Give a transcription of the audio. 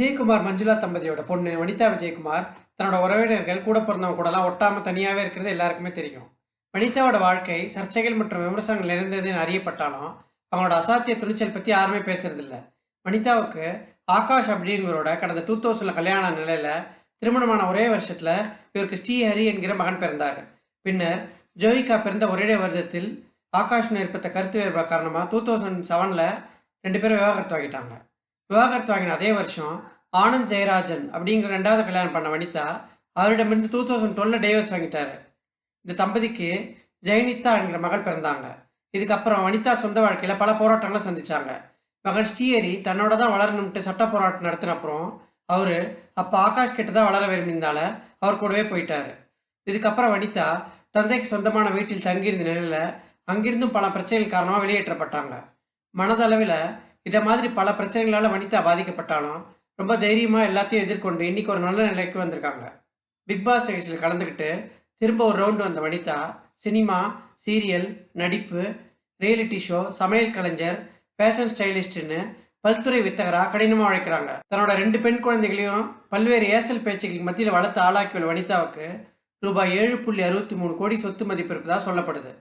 விஜயகுமார் மஞ்சுளா தம்பதியோட பொண்ணு வனிதா விஜயகுமார் தன்னோட உறவினர்கள் கூட பிறந்தவங்க கூடலாம் ஒட்டாம தனியாகவே இருக்கிறது எல்லாருக்குமே தெரியும். வனிதாவோட வாழ்க்கை சர்ச்சைகள் மற்றும் விமர்சனங்கள் நிறைந்ததுன்னு அறியப்பட்டாலும் அவங்களோட அசாத்திய துணிச்சல் பற்றி யாருமே பேசுறதில்ல. வனிதாவுக்கு ஆகாஷ் அப்படிங்கிறவரோட கடந்த டூ தௌசண்ட்ல கல்யாண நிலையில திருமணமான ஒரே வருஷத்துல இவருக்கு ஸ்ரீஹரி என்கிற மகன் பிறந்தார். பின்னர் ஜோவிகா பிறந்த ஒரே வருடத்தில் ஆகாஷ் ஏற்பட்ட கருத்து வேறுபாடு காரணமாக டூ தௌசண்ட் செவனில் ரெண்டு பேரும் விவாகரத்து வாங்கிட்டாங்க. விவாகரத்து வாங்கின அதே வருஷம் ஆனந்த் ஜெயராஜன் அப்படிங்கிற ரெண்டாவது கல்யாணம் பண்ண வனிதா அவரிடமிருந்து டூ தௌசண்ட் டுவெல்ல டைவர்ஸ் வாங்கிட்டாரு. இந்த தம்பதிக்கு ஜெயனிதா என்கிற மகள் பிறந்தாங்க. இதுக்கப்புறம் வனிதா சொந்த வாழ்க்கையில் பல போராட்டங்களை சந்திச்சாங்க. மகன் ஸ்ரீஹரி தன்னோட தான் வளரணும்ட்டு சட்ட போராட்டம் நடத்தின அப்புறம் அவர் அப்போ ஆகாஷ் கிட்ட தான் வளர விரும்பினால அவர் கூடவே போயிட்டாரு. இதுக்கப்புறம் வனிதா தந்தைக்கு சொந்தமான வீட்டில் தங்கியிருந்த நிலையில் அங்கிருந்தும் பல பிரச்சனைகள் காரணமாக வெளியேற்றப்பட்டாங்க. மனதளவில் இதை மாதிரி பல பிரச்சனைகளால் வனிதா பாதிக்கப்பட்டாலும் ரொம்ப தைரியமாக எல்லாத்தையும் எதிர்கொண்டு இன்னைக்கு ஒரு நல்ல நிலைக்கு வந்திருக்காங்க. பிக் பாஸ் நிகழ்ச்சியில் கலந்துக்கிட்டு திரும்ப ஒரு ரவுண்டு வந்த வனிதா சினிமா சீரியல் நடிப்பு ரியாலிட்டி ஷோ சமையல் கலைஞர் ஃபேஷன் ஸ்டைலிஸ்ட்னு பல்துறை வித்தகராக கடினமாக உழைக்கிறாங்க. தன்னோட ரெண்டு பெண் குழந்தைகளையும் பல்வேறு ஏசல் பேச்சுகளுக்கு மத்தியில் வளர்த்து ஆளாக்கியுள்ள வனிதாவுக்கு ரூபாய் ஏழு புள்ளி அறுபத்தி மூணு கோடி சொத்து மதிப்பு இருப்பதாக சொல்லப்படுது.